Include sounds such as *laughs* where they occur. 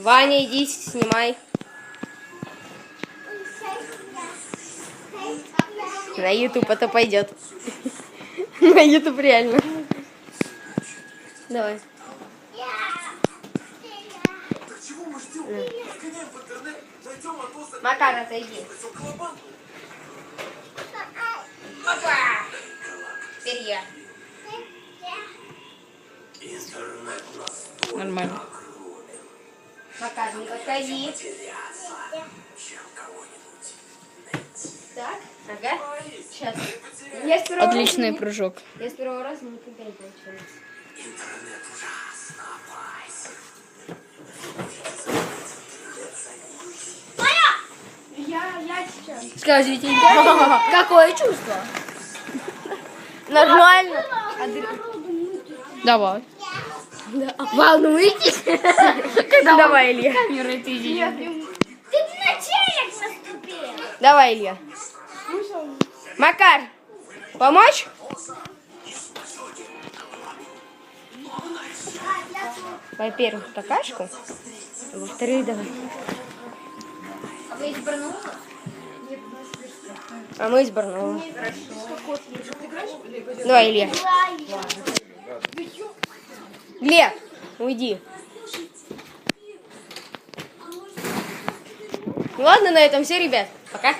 Ваня, иди снимай. На YouTube это пойдет. *laughs* На YouTube реально. Давай. Макар, отойди. Опа! Теперь я. Нормально. Макар, не подходи. Так, ага. Сейчас. Я с первого Отличный раза прыжок. Я с первого раза никогда не получилось. Я, я сейчас. Скажите, *laughs* Какое чувство? нормально? Давай. Волнуетесь? Давай, Илья. Ты наступил. Давай, Илья. Макар, помочь? Во-первых, какашку. Во-вторых, давай. А вы из Барнаула? А мы из Барнаула. Давай, Илья. Глеб, уйди. Ладно, на этом все, ребят. Пока.